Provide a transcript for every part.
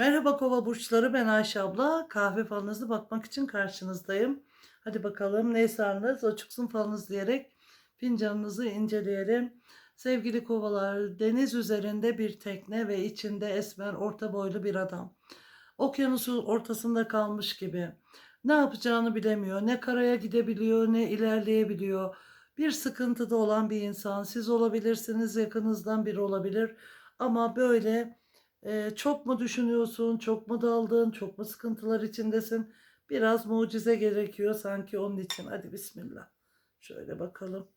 Merhaba kova burçları ben Ayşe abla. Kahve falınızı bakmak için karşınızdayım. Hadi bakalım ne sarınız o çıksın falınız diyerek fincanınızı inceleyelim. Sevgili kovalar deniz üzerinde bir tekne ve içinde esmer orta boylu bir adam. Okyanusun ortasında kalmış gibi. Ne yapacağını bilemiyor. Ne karaya gidebiliyor ne ilerleyebiliyor. Bir sıkıntıda olan bir insan. Siz olabilirsiniz yakınızdan biri olabilir. Ama böyle Eee, çok mu düşünüyorsun, çok mu daldın, çok mu sıkıntılar içindesin? Biraz mucize gerekiyor sanki onun için. Hadi bismillah. Şöyle bakalım.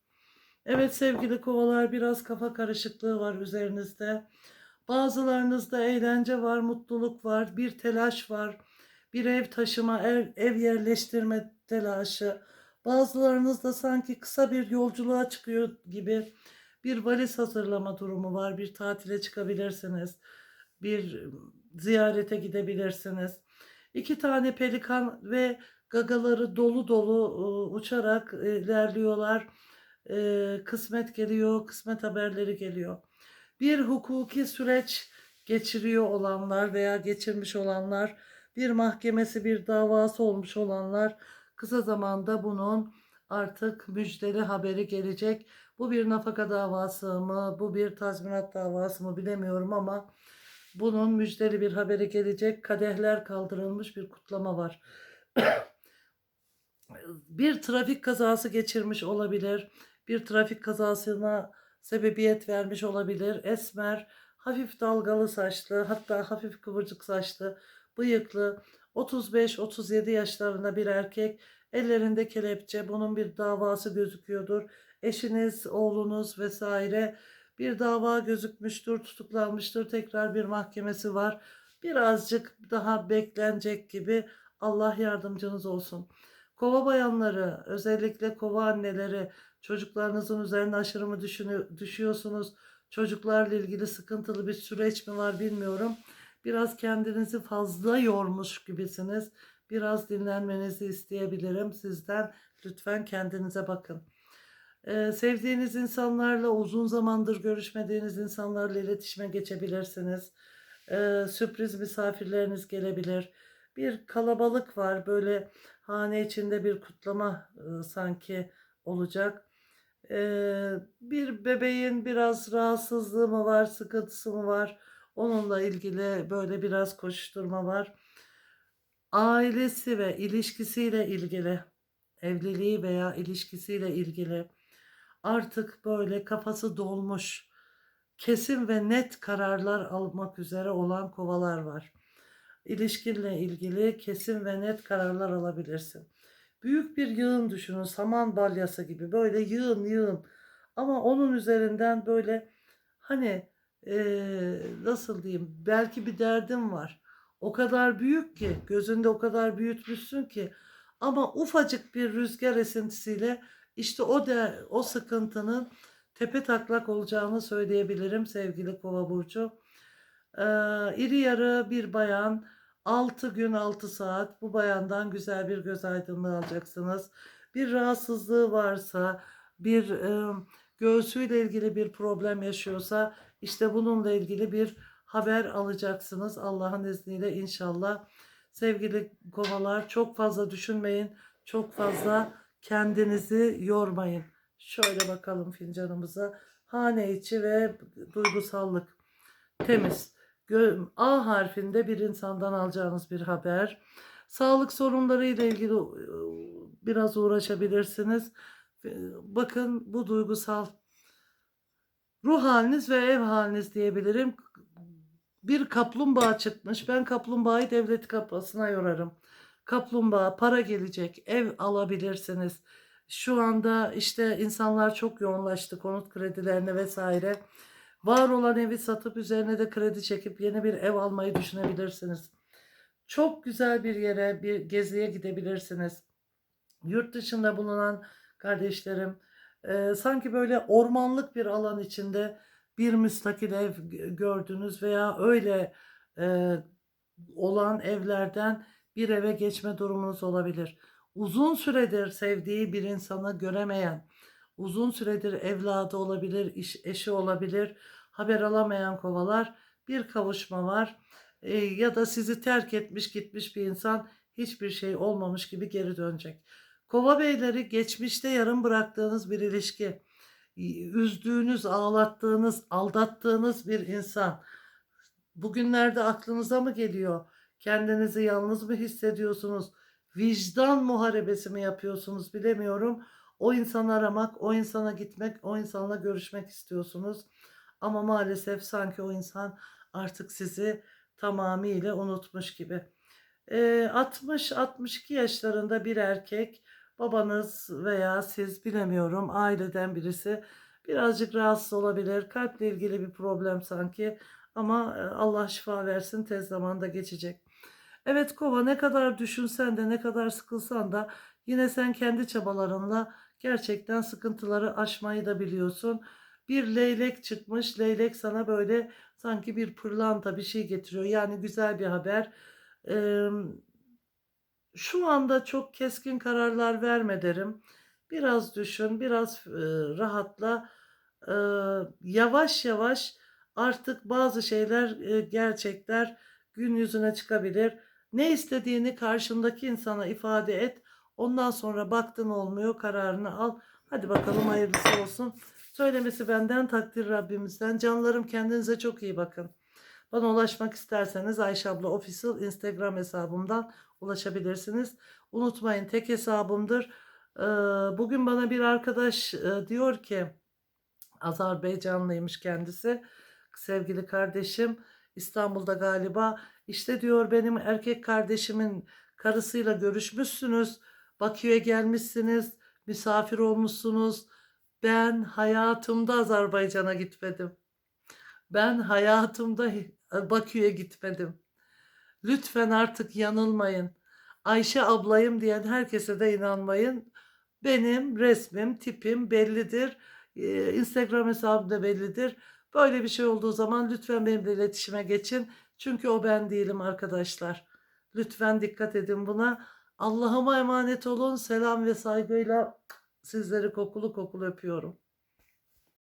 Evet sevgili kovalar biraz kafa karışıklığı var üzerinizde. Bazılarınızda eğlence var, mutluluk var, bir telaş var. Bir ev taşıma, ev, ev yerleştirme telaşı. Bazılarınızda sanki kısa bir yolculuğa çıkıyor gibi bir valiz hazırlama durumu var. Bir tatile çıkabilirsiniz bir ziyarete gidebilirsiniz. İki tane pelikan ve gagaları dolu dolu e, uçarak e, ilerliyorlar. E, Kısmet geliyor, kısmet haberleri geliyor. Bir hukuki süreç geçiriyor olanlar veya geçirmiş olanlar, bir mahkemesi, bir davası olmuş olanlar kısa zamanda bunun artık müjdeli haberi gelecek. Bu bir nafaka davası mı, bu bir tazminat davası mı bilemiyorum ama bunun müjdeli bir haberi gelecek. Kadehler kaldırılmış bir kutlama var. bir trafik kazası geçirmiş olabilir. Bir trafik kazasına sebebiyet vermiş olabilir. Esmer, hafif dalgalı saçlı, hatta hafif kıvırcık saçlı, bıyıklı, 35-37 yaşlarında bir erkek, ellerinde kelepçe, bunun bir davası gözüküyordur. Eşiniz, oğlunuz vesaire bir dava gözükmüştür, tutuklanmıştır. Tekrar bir mahkemesi var. Birazcık daha beklenecek gibi Allah yardımcınız olsun. Kova bayanları, özellikle kova anneleri, çocuklarınızın üzerine aşırı mı düşüyorsunuz? Çocuklarla ilgili sıkıntılı bir süreç mi var bilmiyorum. Biraz kendinizi fazla yormuş gibisiniz. Biraz dinlenmenizi isteyebilirim sizden. Lütfen kendinize bakın. Ee, sevdiğiniz insanlarla uzun zamandır görüşmediğiniz insanlarla iletişime geçebilirsiniz. Ee, sürpriz misafirleriniz gelebilir. Bir kalabalık var böyle hane içinde bir kutlama e, sanki olacak. Ee, bir bebeğin biraz rahatsızlığı mı var, sıkıntısı mı var? Onunla ilgili böyle biraz koşuşturma var. Ailesi ve ilişkisiyle ilgili, evliliği veya ilişkisiyle ilgili artık böyle kafası dolmuş, kesin ve net kararlar almak üzere olan kovalar var. İlişkinle ilgili kesin ve net kararlar alabilirsin. Büyük bir yığın düşünün, saman balyası gibi böyle yığın yığın. Ama onun üzerinden böyle hani eee, nasıl diyeyim belki bir derdin var. O kadar büyük ki gözünde o kadar büyütmüşsün ki ama ufacık bir rüzgar esintisiyle işte o da o sıkıntının tepe taklak olacağını söyleyebilirim sevgili Kova burcu. Ee, iri yarı bir bayan 6 gün 6 saat bu bayandan güzel bir göz aydınlığı alacaksınız. Bir rahatsızlığı varsa, bir e, göğsüyle ilgili bir problem yaşıyorsa işte bununla ilgili bir haber alacaksınız Allah'ın izniyle inşallah. Sevgili kovalar çok fazla düşünmeyin. Çok fazla kendinizi yormayın. Şöyle bakalım fincanımıza. Hane içi ve duygusallık. Temiz. A harfinde bir insandan alacağınız bir haber. Sağlık sorunları ile ilgili biraz uğraşabilirsiniz. Bakın bu duygusal ruh haliniz ve ev haliniz diyebilirim. Bir kaplumbağa çıkmış. Ben kaplumbağayı devlet kapısına yorarım. Kaplumbağa para gelecek, ev alabilirsiniz. Şu anda işte insanlar çok yoğunlaştı konut kredilerine vesaire. Var olan evi satıp üzerine de kredi çekip yeni bir ev almayı düşünebilirsiniz. Çok güzel bir yere, bir geziye gidebilirsiniz. Yurt dışında bulunan kardeşlerim, e, sanki böyle ormanlık bir alan içinde bir müstakil ev gördünüz veya öyle e, olan evlerden bir eve geçme durumunuz olabilir. Uzun süredir sevdiği bir insanı göremeyen, uzun süredir evladı olabilir, iş, eşi olabilir, haber alamayan kovalar bir kavuşma var. e, ya da sizi terk etmiş gitmiş bir insan hiçbir şey olmamış gibi geri dönecek. Kova beyleri geçmişte yarım bıraktığınız bir ilişki, üzdüğünüz, ağlattığınız, aldattığınız bir insan. Bugünlerde aklınıza mı geliyor? Kendinizi yalnız mı hissediyorsunuz? Vicdan muharebesi mi yapıyorsunuz bilemiyorum. O insanı aramak, o insana gitmek, o insanla görüşmek istiyorsunuz. Ama maalesef sanki o insan artık sizi tamamıyla unutmuş gibi. Ee, 60-62 yaşlarında bir erkek, babanız veya siz bilemiyorum aileden birisi birazcık rahatsız olabilir. Kalple ilgili bir problem sanki ama e, Allah şifa versin tez zamanda geçecek. Evet kova ne kadar düşünsen de ne kadar sıkılsan da yine sen kendi çabalarınla gerçekten sıkıntıları aşmayı da biliyorsun. Bir leylek çıkmış. Leylek sana böyle sanki bir pırlanta bir şey getiriyor. Yani güzel bir haber. Eee, şu anda çok keskin kararlar verme derim. Biraz düşün, biraz eee, rahatla. Eee, yavaş yavaş artık bazı şeyler, eee, gerçekler gün yüzüne çıkabilir. Ne istediğini karşındaki insana ifade et. Ondan sonra baktın olmuyor kararını al. Hadi bakalım hayırlısı olsun. Söylemesi benden takdir Rabbimizden. Canlarım kendinize çok iyi bakın. Bana ulaşmak isterseniz Ayşe abla official Instagram hesabımdan ulaşabilirsiniz. Unutmayın tek hesabımdır. Ee, Bugün bana bir arkadaş e, diyor ki Azerbaycanlıymış kendisi. Sevgili kardeşim İstanbul'da galiba işte diyor benim erkek kardeşimin karısıyla görüşmüşsünüz. Bakü'ye gelmişsiniz. Misafir olmuşsunuz. Ben hayatımda Azerbaycan'a gitmedim. Ben hayatımda Bakü'ye gitmedim. Lütfen artık yanılmayın. Ayşe ablayım diyen herkese de inanmayın. Benim resmim, tipim bellidir. Instagram hesabım da bellidir. Böyle bir şey olduğu zaman lütfen benimle iletişime geçin. Çünkü o ben değilim arkadaşlar. Lütfen dikkat edin buna. Allah'ıma emanet olun. Selam ve saygıyla sizleri kokulu kokulu öpüyorum.